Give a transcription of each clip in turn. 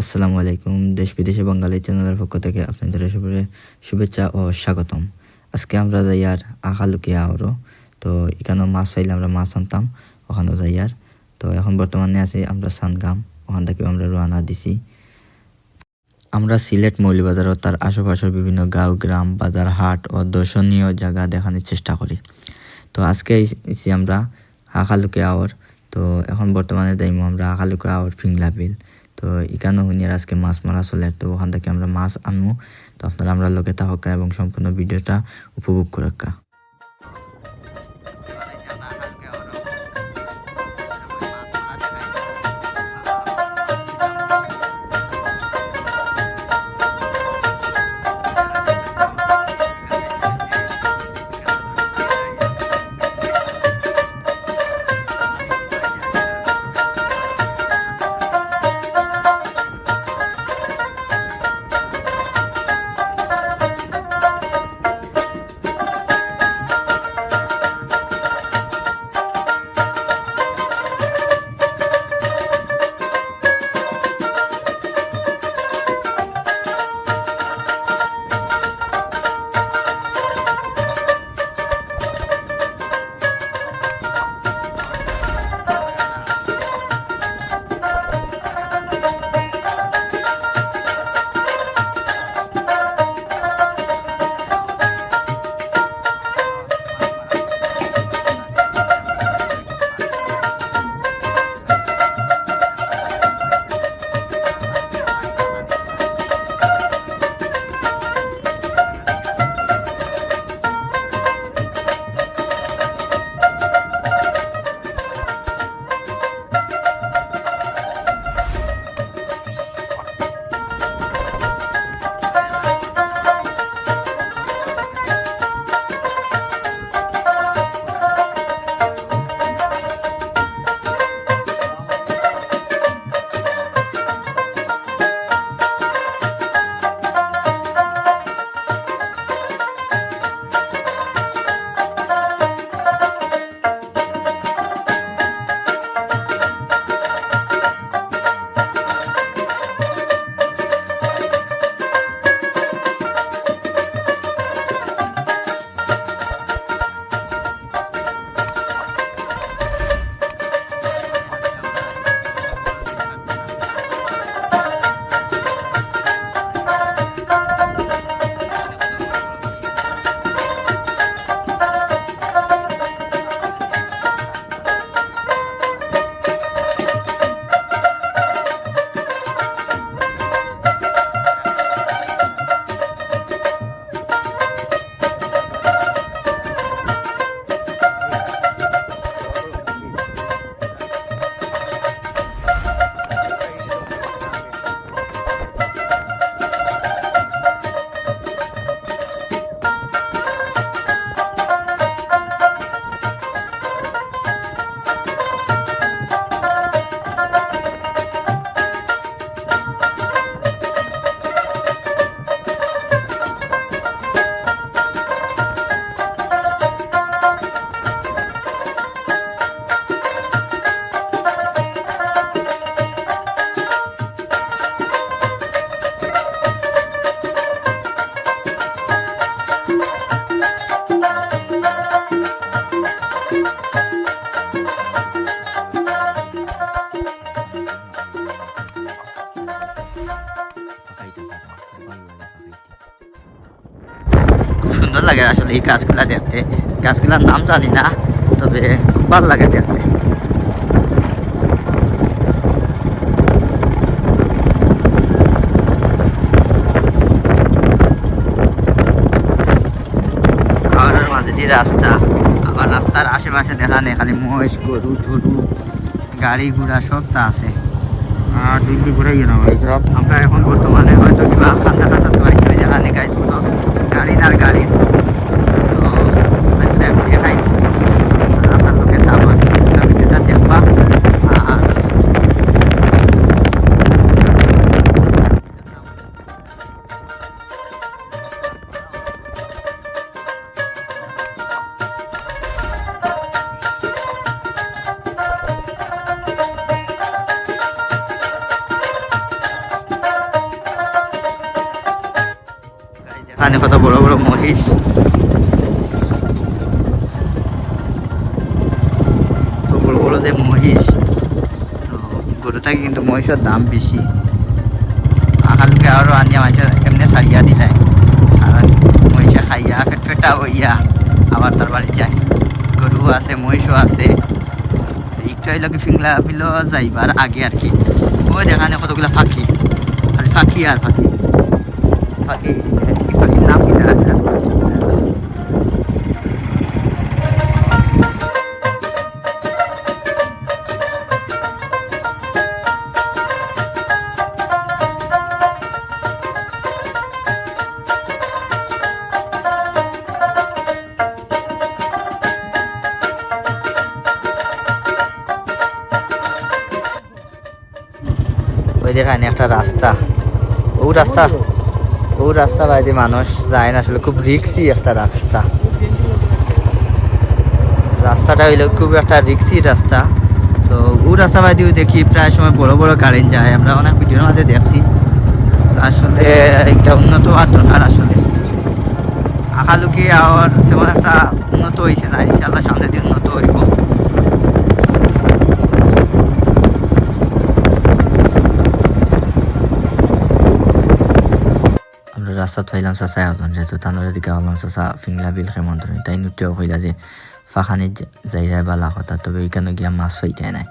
আসসালামু আলাইকুম, দেশ, বিদেশে বাঙালি চ্যানেলের পক্ষ থেকে আপনাদের সবাই শুভেচ্ছা ও স্বাগতম। আজকে আমরা যাই আর আখালুকি আওরো তো এখানেও মাছ পাইলে আমরা মাছ আনতাম, ওখানেও যাই আর তো এখন বর্তমানে আছি আমরা সানগাম, ওখান থেকে আমরা রোয়ানা দিছি। আমরা সিলেট মৌলবাজার ও তার আশেপাশের বিভিন্ন গাঁও, গ্রাম, বাজার, হাট ও দর্শনীয় জায়গা দেখানোর চেষ্টা করি। তো আজকে আমরা আখালুকে আওয়ার তো এখন বর্তমানে দাইমো আমরা আখালুকে আর ফিংলা বিল। তো এখানে হুনিয়ার আজকে মাছ মারা চলে তো ওখান থেকে আমরা মাছ আনব তো আপনারা আমরা লোকে থাকা এবং সম্পূর্ণ ভিডিওটা উপভোগ করে গাছগুলা দেখতে। গাছগুলার নাম জানি না, তবে ভালো লাগে দেখতে। খাওয়ানোর মাঝে দিয়ে রাস্তা, আবার রাস্তার আশেপাশে দেখা নেই খালি মহিষ, গরু টরু গাড়ি ঘোড়া সব তা আছে। আর দুই দুই ঘুরে গেলাম আমরা এখন বর্তমানে হয়তো কিবা খান্দা খাসা তো আইতে দেখা নেই গাড়ি আর গাড়ি। এখানে কত বড় বড় মহিষ? তো বড় বড় যে মহিষ, তো গরুটাকে কিন্তু মহিষের দাম বেশি। আকালকে আরও আনিয়া মাঝে এমনি সারিয়া দিলাই আর মহিষে খাইয়া পেট হইয়া আবার তার বাড়ি যায়। গরু আছে, মহিষও আছে। একটু হইল কি ফিংলা বিল যাইবার আগে আর কি। ওই দেখানে কতগুলো পাখি খালি পাখি আর পাখি এই পাখির নাম কি দেখা ওই একটা রাস্তা। ও রাস্তা। ও রাস্তা বাইরে মানুষ যায় না, আসলে খুব রিক্সি একটা রাস্তা। রাস্তাটা হইল খুব একটা রিক্সি রাস্তা। তো ও রাস্তা বাইরেও দেখি প্রায় সময় বড় বড় গাড়ি যায়, আমরা অনেক ভিডিওর মাঝে দেখছি। আসলে একটা উন্নত হওয়ার দরকার আসলে। আকালুকি আর তেমন একটা উন্নত হয়েছে না ইনশাল্লাহ সামনে দিয়ে উন্নত আমরা রাস্তাত পাইলাম চাচাই হতন যেহেতু তানোর দিকে হলাম চাচা, ফিংলা বিল কেমন ধরে তাই নুটেও কইলা যে ফাখানি যাই যায় বালা কথা তবে ওইখানে গিয়া মাছ পাইতে নাই।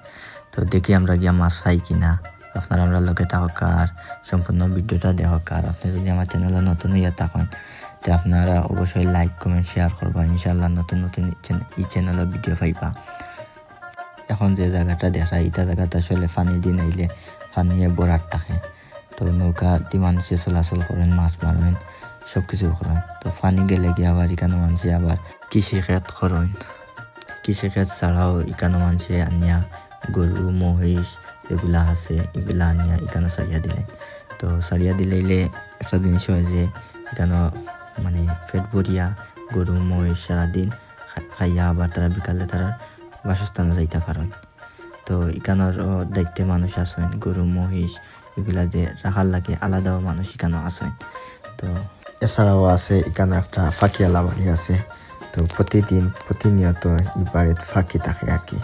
তো দেখি আমরা গিয়া মাছ পাই কিনা আপনারা আমরা লগে থাকক আর সম্পূর্ণ ভিডিওটা দেখক আর আপনি যদি আমার চ্যানেলে নতুন হইয়া থাকেন, তো আপনারা অবশ্যই লাইক কমেন্ট শেয়ার করবা ইনশাল্লাহ নতুন নতুন এই চ্যানেলের ভিডিও পাইবা। এখন যে জায়গাটা দেখা এটা জায়গাটা আসলে পানি দিন আইলে পানিয়ে বরাট থাকে। তো নৌকা দি মানুষে চলাচল করেন, মাছ মারেন সব কিছু করেন তো পানি গেলে গিয়ে আবার এখানে মানুষে আবার কৃষি ক্ষেত করেন কৃষি ক্ষেত ছাড়াও এখানে মানুষে আনিয়া গরু মহিষ এগুলা আছে এগুলা আনিয়া এখানে সারিয়া দিলেন তো সারিয়া দিলেইলে একটা জিনিস হয় যে এখানে মানে পেট ভরিয়া গরু মহিষ সারাদিন খাইয়া আবার তারা বিকালে তারা বাসস্থানে যাইতে পারেন। তো এখানোর দায়িত্বে মানুষ আছেন গরু মহিষ এগুলা যে রাখার লাগে আলাদাও মানুষ এখানেও আছেন তো এছাড়াও আছে, এখানে একটা ফাঁকি আলাবাড়ি আছে। তো প্রতিদিন, প্রতিনিয়ত এই বাড়িতে ফাঁকি থাকে আর কি।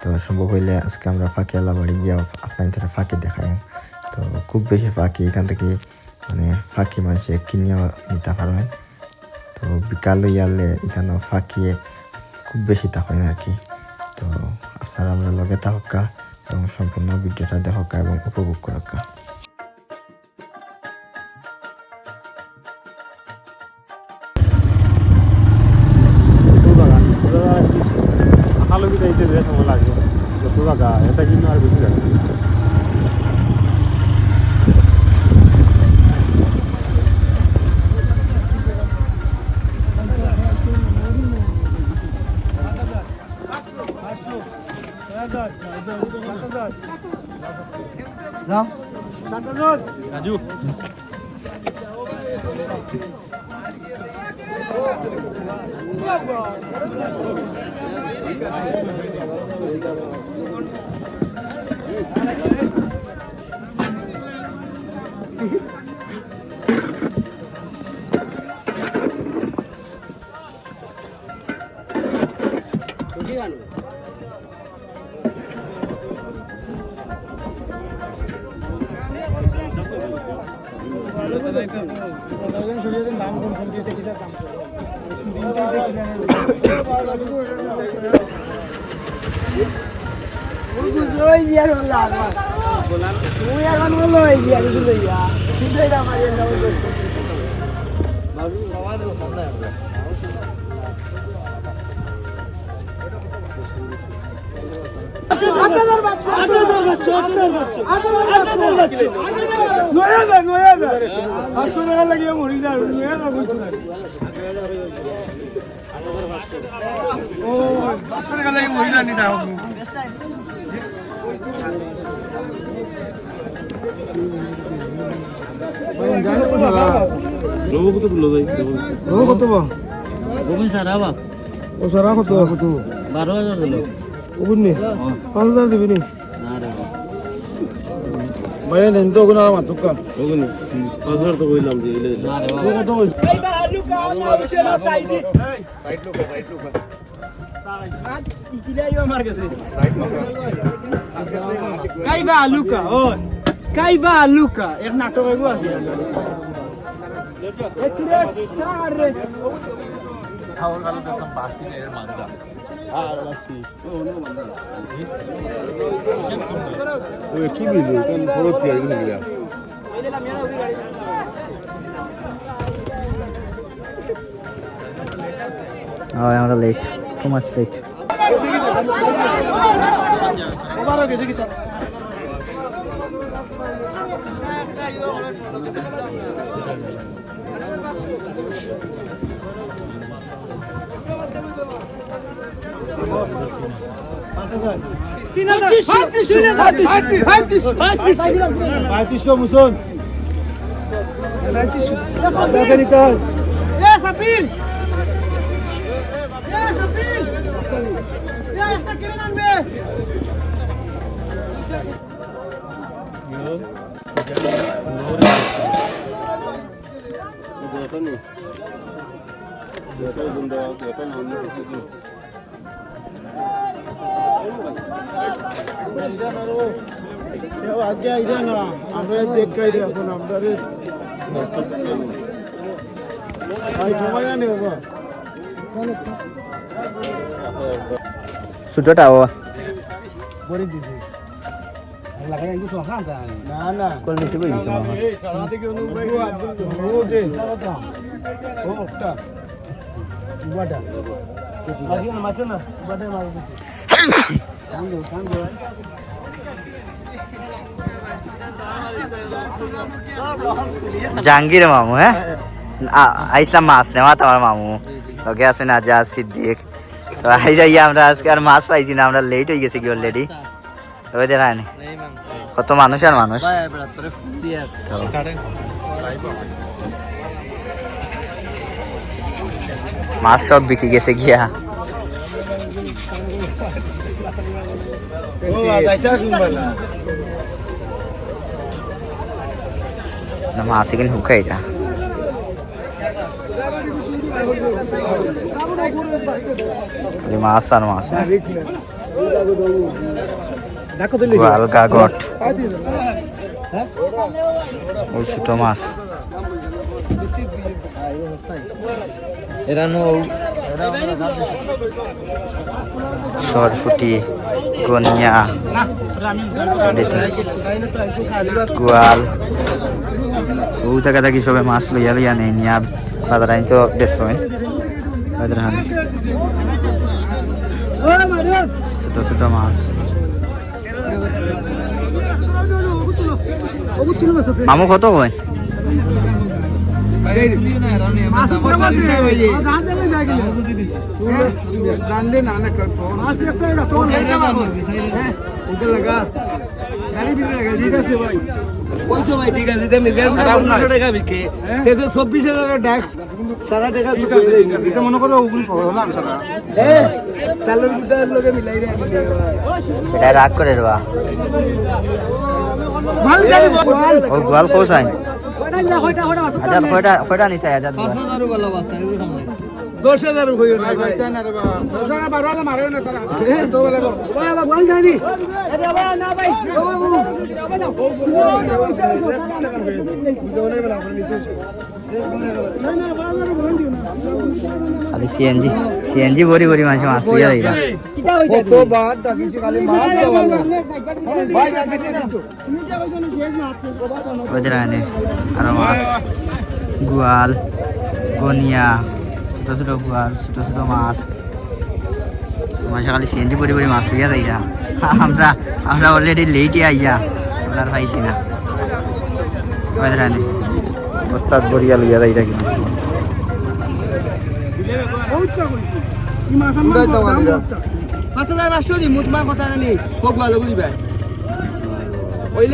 তো সম্ভব হইলে আজকে আমরা ফাঁকি আলাবাড়ি গিয়ে আপনাদের ফাঁকি দেখাই। তো খুব বেশি ফাঁকি এখান থেকে মানে ফাঁকি মানুষে কিনেও নিতে পারবেন তো বিকাল ইয়ালে এখানে ফাঁকিয়ে খুব বেশি থাকেন আর কি। তো আপনারা আমরা লগে থাকা এবং সম্পূর্ণ ভিডিওটা দেখা এবং উপভোগ করা আকালকি যাইতে যে সময় এটা কিন্তু আর বেশি জায়গা রাজু ওই বলো ওই ইয়ারগুলো ইয়া কিন্তু এটা আমার এর নাম করছে রবু তো তুলো যাই কত বা গোবিন্দ স্যার আবা ও সারা কত কত বারো হাজার দিল ওগুন নি পাঁচ হাজার দিবি নি ভাই নেন তো ওগুলো আমার তুকা ওগুলো পাঁচবার তো কইলাম যে কত কাইবা আলুকা ও কাইবা আলুকা এক নাটক এগো আছে এতুরে সারে কি বিজু কোন খরচ কি আইলো গিয়া হয় আমরা লেট টু মাচ লেট পঁয়ত্রিশশো মুসন নিতে হয় এ সাপিল এ সাপিল এ একটা কিনে আনবে আগে আইডা না জাহাঙ্গীর মামু হ্যাঁ আইসলাম মাছ নেওয়া তোমার মামু ওকে আসেন আজাদ সিদ্দিক তো আই যাই আমরা আজকে আর মাছ পাইছি না আমরা লেট হয়ে গেছি কি অলরেডি ওই দেখায় কত মানুষ আর মানুষ? মাছ সব বিক্রি গেছে গিয়া। ও আইসা কিনবালা না মাছ এখানে হুকা এটা মাছ আর মাছ। হ্যাঁ ছোট মাছ। সরফুটি গনিয়া গোয়াল। ও জায়গা থাকি সবে মাছ লইয়া লইয়া নেই নিয়া বাজার আইন তো দেড়শো বাজার হান ছোট ছোট মাছ। মামু কত হ্যাঁ খারাপ না টাকা বিকে তে তো 24000 টাকা সারা টাকা মনে করো সারা এটা রাগ করে রবা ও গোয়াল খোঁজ আইন আজাদ কয়টা কয়টা নিতে আজাদ দশ হাজার দশ হাজার খালি সিএনজি সিএনজি ভরি ভরি মানুষ মাছ ওদের আনে আরও মাছ। গোয়াল, গনিয়া, ছোট ছোট গোয়াল, ছোট ছোট মাছ। মাসে খালি সিএনজি ভরি ভরি মাছ লইয়া দিলা আমরা আমরা অলরেডি লেটে আইয়া আমরা পাইছি না। ওস্তাদ বরিয়া লইয়া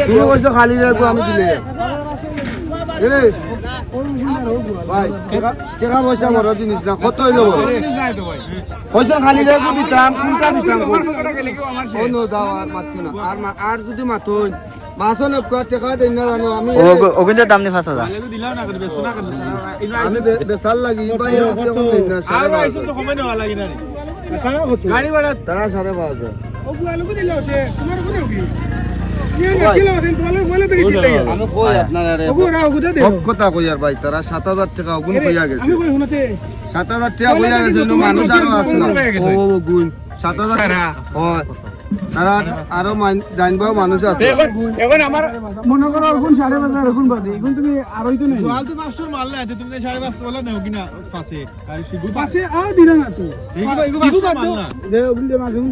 তুমি কইছো খালি রাখব আমি দিলে। টাকা- পয়সা বড় জিনিস না, কত হইল বড় পয়সা খালি রাখব দিতাম কোনটা দিতাম আর মাততো না। আর আর যদি মাতোই টেকা দিন না আমি ও ওগুনতে দাম নি পাঁচ হাজার আমি বে- লাগি না পাঁচ হাজার। তারা সাড়ে পাঁচ হাজার। আমি কই আপনারা সব কথা কই আর সাত হাজার টাকা সাত মানুষ সাত তারা আরও মান- আছে মনে করো এখন সাড়ে এখন বাদে এখন তুমি তো নেই।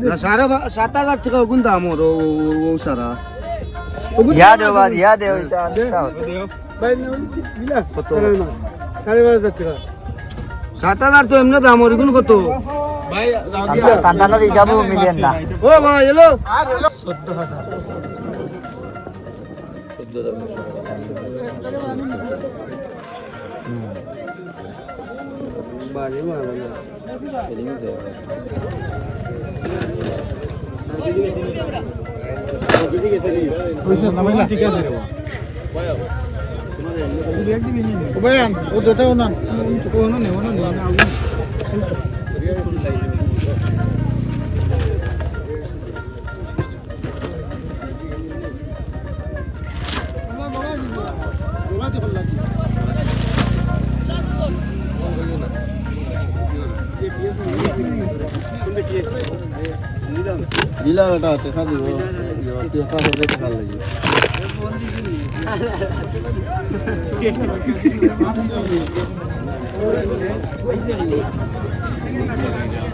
তো না, সাড়ে সাত হাজার টাকা অগুন দাম ওর ও সারা। ইয়া দেও বা ইয়া দেও ইটা ভাই না দিলা? কত? সাড়ে পাঁচ হাজার টাকা সাত হাজার তো এমনি দাম ওর এগুন কত কান্তানোর হিসাবও মিলিয়ন না। ও ভাই এলো দিলাম এটা দেখা দিব টাকা হবে টাকা লাগি।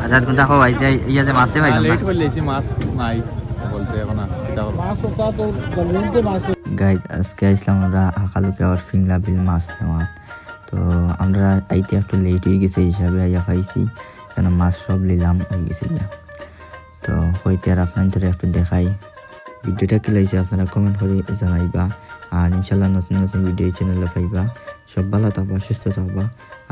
আচ্ছা কোনটা খাও ভাই যে ইয়া যে মাছে ভাই না মাছ নাই বলতে এখন গাইজ আজকে আসলাম আমরা আকালুকে আর ফিংলা বিল মাছ নেওয়ার। তো আমরা আইতে একটু লেট হয়ে গেছে হিসাবে আইয়া পাইছি। কেন মাছ সব নিলাম হয়ে গেছে গিয়া। তো হইতে আর আপনার ধরে একটু দেখাই। ভিডিওটা কি লাগছে আপনারা কমেন্ট করে জানাইবা। আর ইনশাল্লাহ নতুন নতুন ভিডিও চ্যানেলে পাইবা। সব ভালো থাকবা, সুস্থ থাকবা।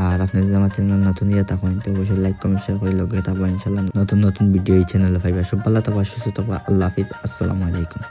আর আপনি যদি আমার চ্যানেল নতুন ইয়ে থাকেন, তো অবশ্যই লাইক কমেন্ট শেয়ার করে লগে থাকবা। ইনশাল্লাহ নতুন নতুন ভিডিও এই চ্যানেলে পাইবা। সব ভালো থাকবা, সুস্থ থাকবা। আল্লাহ হাফিজ। আসসালামু আলাইকুম।